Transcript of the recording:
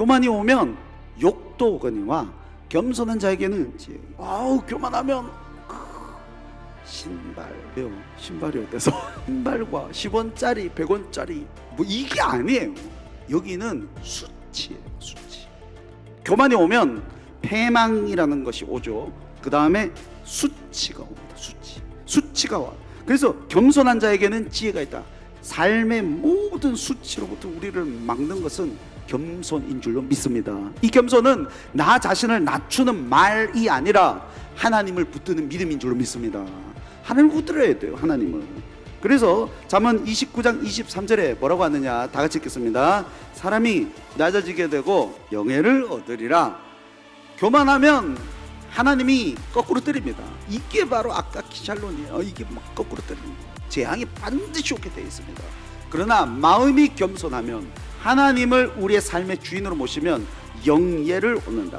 교만이 오면 욕도 오거니와 겸손한 자에게는 지혜. 아우 교만하면 크, 신발 왜요? 신발이 어때서? 신발과 10원짜리 100원짜리 뭐 이게 아니에요 여기는 수치예요 수치 교만이 오면 패망이라는 것이 오죠 그 다음에 수치가 옵니다 수치 수치가 와 그래서 겸손한 자에게는 지혜가 있다 삶의 모든 수치로부터 우리를 막는 것은 겸손인 줄로 믿습니다. 이 겸손은 나 자신을 낮추는 말이 아니라 하나님을 붙드는 믿음인 줄로 믿습니다. 하나님을 붙들어야 돼요. 하나님을. 그래서 잠언 29장 23절에 뭐라고 하느냐 다 같이 읽겠습니다. 사람이 낮아지게 되고 영예를 얻으리라. 교만하면 하나님이 거꾸로 때립니다. 이게 바로 아까 기샬론이에요. 이게 막 거꾸로 때립니다. 재앙이 반드시 오게 되어 있습니다. 그러나 마음이 겸손하면 하나님을 우리의 삶의 주인으로 모시면 영예를 얻는다.